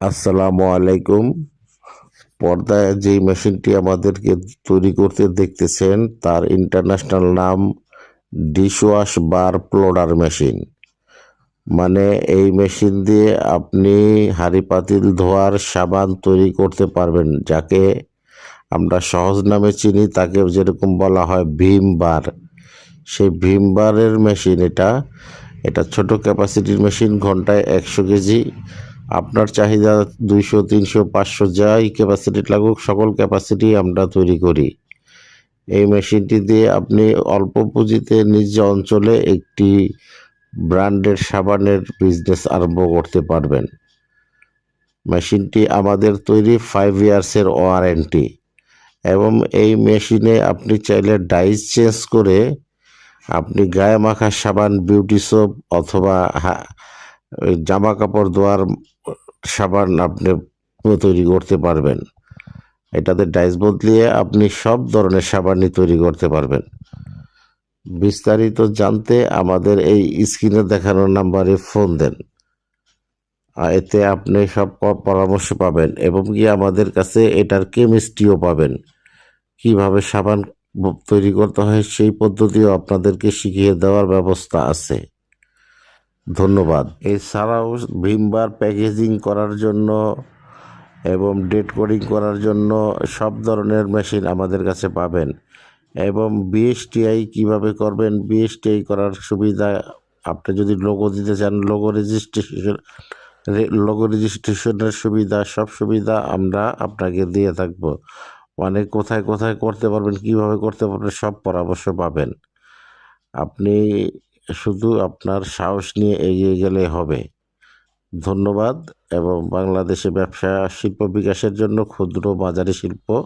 আসসালামু আলাইকুম। পর্দায় যেই মেশিনটি আমাদেরকে তৈরি করতে দেখতেছেন, তার ইন্টারন্যাশনাল নাম ডিশওয়াশ বার প্লোডার মেশিন। মানে এই মেশিন দিয়ে আপনি হাঁড়ি পাতিল ধোয়ার সাবান তৈরি করতে পারবেন, যাকে আমরা সহজ নামে চিনি, তাকে যেরকম বলা হয় ভীম বার। সেই ভীম বারের মেশিন এটা। এটা ছোট ক্যাপাসিটির মেশিন, ঘন্টায় একশো কেজি। আপনার চাহিদা দুইশো, তিনশো, পাঁচশো যাই ক্যাপাসিটি লাগুক, সকল ক্যাপাসিটি আমরা তৈরি করি। এই মেশিনটি দিয়ে আপনি অল্প পুঁজিতে নিজ অঞ্চলে একটি ব্র্যান্ডের সাবানের বিজনেস আরম্ভ করতে পারবেন। মেশিনটি আমাদের তৈরি ফাইভ ইয়ার্সের ওয়ারেন্টি এবং এই মেশিনে আপনি চাইলে ডাইস চেঞ্জ করে আপনি গায়ে মাখা সাবান বিউটি সোপ অথবা ওই জামা কাপড় ধোয়ার সাবান আপনি তৈরি করতে পারবেন। এটাতে ডাইস বদলিয়ে আপনি সব ধরনের সাবানই তৈরি করতে পারবেন। বিস্তারিত জানতে আমাদের এই স্ক্রিনে দেখানো নাম্বারে ফোন দেন। এতে আপনি সব পরামর্শ পাবেন এবং কি আমাদের কাছে এটার কেমিস্ট্রিও পাবেন। কীভাবে সাবান তৈরি করতে হয় সেই পদ্ধতিও আপনাদেরকে শিখিয়ে দেওয়ার ব্যবস্থা আছে। ধন্যবাদ। এছাড়াও ভিমবার প্যাকেজিং করার জন্য এবং ডেট কোডিং করার জন্য সব ধরনের মেশিন আমাদের কাছে পাবেন। এবং বিএসটিআই কীভাবে করবেন, বিএসটিআই করার সুবিধা, আপনি যদি লোগো দিতে চান লোগো রেজিস্ট্রেশন লোগো রেজিস্ট্রেশনের সুবিধা, সব সুবিধা আমরা আপনাকে দিয়ে থাকব। মানে কোথায় কোথায় করতে পারবেন, কীভাবে করতে পারবেন, সব পরামর্শ পাবেন। আপনি শুধু আপনার সাহস নিয়ে এগিয়ে গেলে হবে। ধন্যবাদ এবং বাংলাদেশে ব্যবসা শিল্প বিকাশের জন্য ক্ষুদ্র বাজারে শিল্প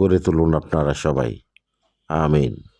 গড়ে তুলুন আপনারা সবাই। আমিন।